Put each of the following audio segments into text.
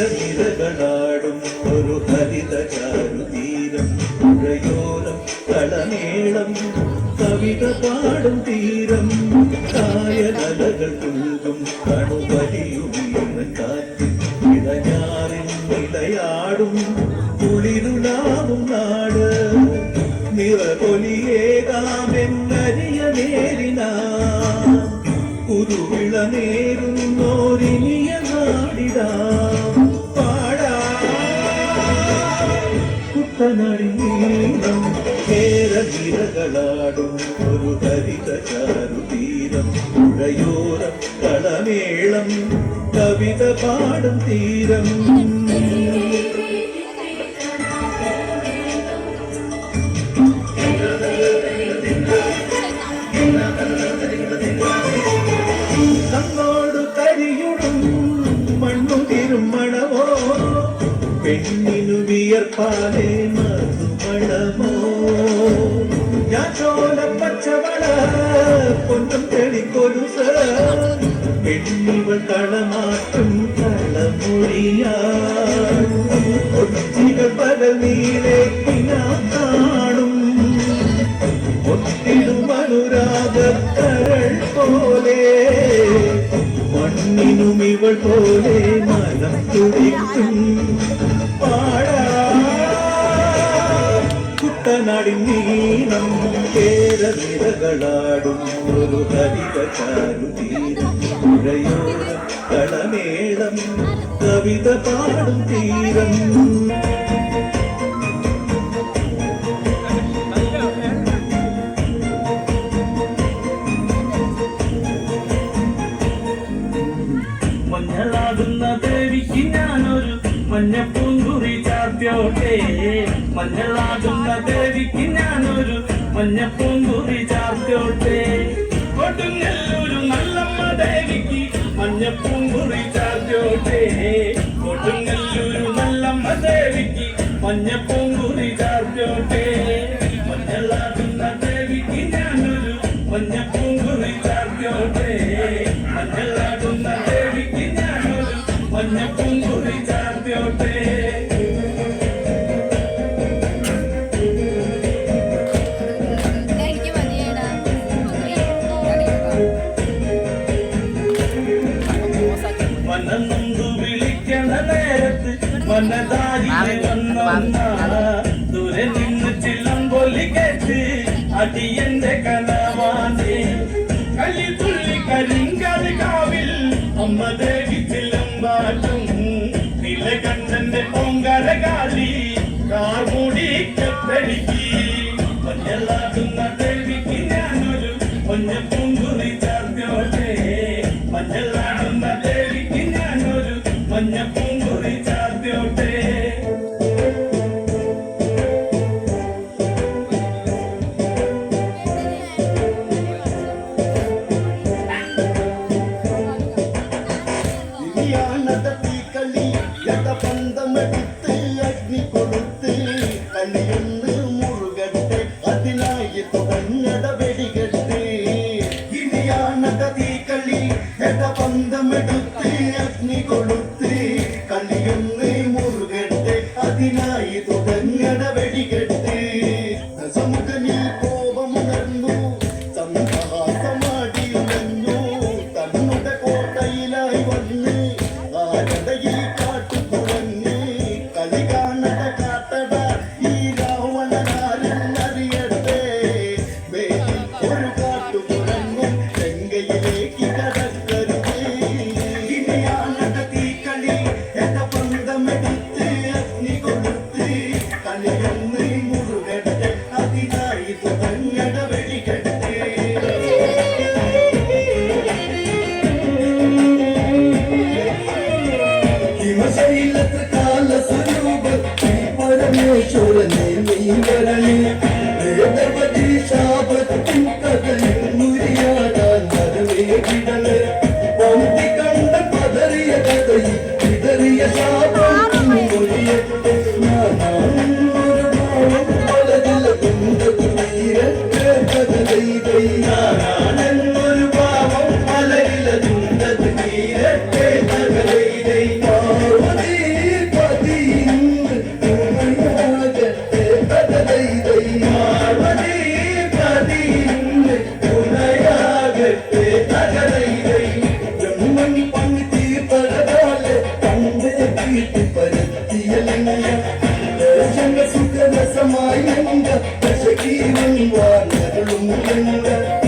ചേരനിരകളാടും ഒരു ഹരിത ചാരുതീരം പുഴയോരം കളമേളം കവിത പാടും തീരം കായലകൾ കുൽകും കണുപലിയുമീറൻ കാറ്റിൽ ഇടഞ്ഞാറിൽ നിലയാടും. കുളിരുലാവും നാട്. നിറകൊലിയേകാമെന്നരിയ നേരിനാ. പുതുവിള നേരുന്നോരിനിയ നാടിടാ പാടാ. കുട്ടനടിനീളം കേരനിരകളാടും ഒരു ഹരിത ചാരുതീരം പുഴയോരം കളമേളം കവിത പാടും തീരം. തന്നോട് കരിയുടും മണ്ണു മണമോ? പെണ്ണിനു വിയർപ്പാലേ മണമോ? ഞാൻ ചോല പച്ചവള പൊന്നും തെളിക്കൊരു പെണ്ണിവൾ കളമാറ്റും കളമൊഴിയാ ഒച്ചികൾ പകൽ നീരെ കാണും. ഒത്തിടും കരൾ പോലെ. മണ്ണിനും ഇവൾ പോലെ മനം തുടിക്കും. കുട്ടനാടിൻ നീളം കേരനിരകളാടും ഒരു ഹരിത ചാരുതീരം പുഴയോരം കളമേളം കവിത പാടും തീരം. മഞ്ഞളാകുന്ന ദേവിക്ക് ഞാനൊരു മഞ്ഞപ്പൂങ്കുറി ചാർത്തിയോട്ടെ. മഞ്ഞളാകുന്ന ദേവിക്ക് ഞാനൊരു മഞ്ഞപ്പൂങ്കുറി ചാർത്തിയോട്ടെ. കൊടുങ്ങല്ലൊരു നല്ലമ്മ ദേവിക്ക് മഞ്ഞപ്പൂങ്കുറി ചാർത്തിയോട്ടെ. കൊടുങ്ങല്ലൊരു നല്ലമ്മ ദേവിക്ക് മഞ്ഞപ്പൂങ്കുറി ചാർത്തോട്ടെ ദൂരെ നിന്ന് ചില്ലം പൊല്ലി കേട്ട് അടിയന്റെ കനവാനെ കളി തുള്ളി കരിങ്കൽ കാവിൽ അമ്മ ദേവി ചില്ലം പാട്ടും നിലകണ്ഠന്റെ പൊങ്കര കാലി രസമായി നിന്റെ ദശകീരൻ വാർത്തകളും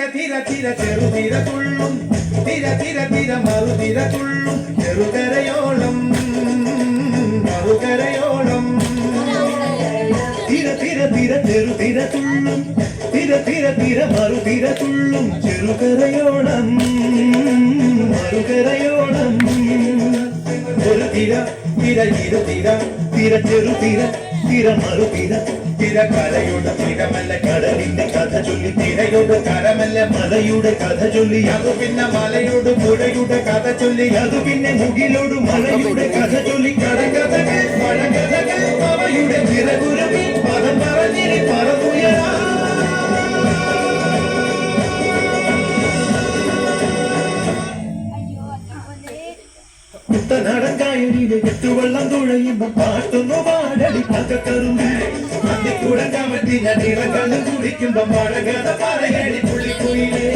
തിര തിര തിര ചെറുതിര തുള്ളും തിര തിര തിര മറുതിര തുള്ളും ചെറുകരയോളം മറുകരയോളം തിര തിര തിര ചെറുതിര തുള്ളും തിര തിര തിര മറുതിര തുള്ളും ചെറുകരയോളം മറുകരയോളം ഒരു തിര തിര ഇരു തിര തിര ചെറു തിര തിര മറു തിര തിര കരയുടെ കഥ തിരയുടെ കരമല്ല മലയുടെ കഥ ചൊല്ലി. അത് പിന്നെ മലയോട് പുഴയുടെ കഥ ചൊല്ലി. അത് പിന്നെ മുകിലോട് മലയുടെ കഥ ചൊല്ലി. കടകഥകൾ മഴകഥകൾ അവയുടെ ചിറകുരവി പദം പറഞ്ഞിരി പറന്നുയരാ കായലിലെ കെട്ടുവെള്ളം തുഴയുമ്പോ പാട്ടുന്നു പാടടി പക്കക്കറുമ്പി അന്തിക്കൂടൻ കമത്തി ഞാൻ ഇറക്കള്ളും കുടിക്കുമ്പോ പാടകഥ പറയടി പുള്ളിക്കുയിലേ.